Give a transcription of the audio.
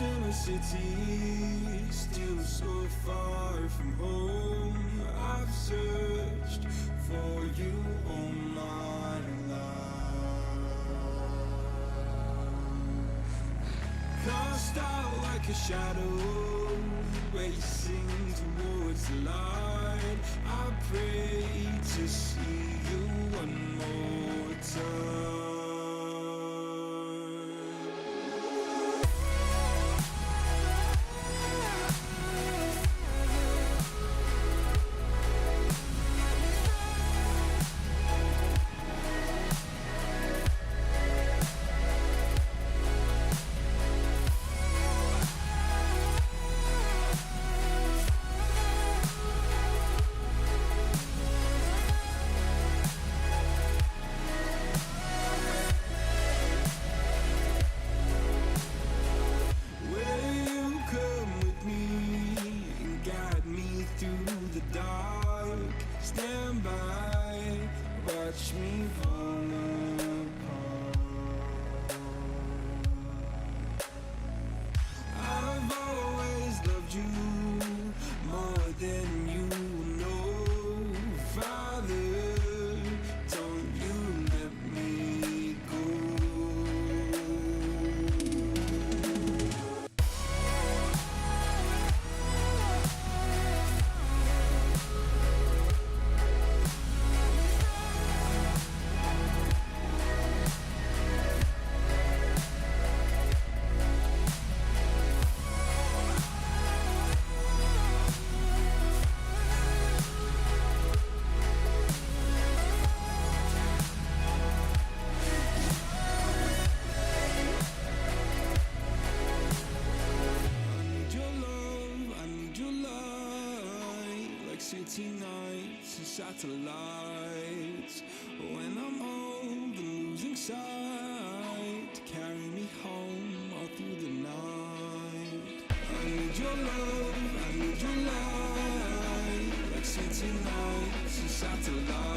in a city, still so far from home. I've searched for you all night long. Cast out like a shadow, racing towards the light. I pray to see you through the dark? Stand by, watch me fall apart. I've always loved you more than city nights and satellites. When I'm old and losing sight, carry me home all through the night. I need your love, I need your light, like city nights and satellites.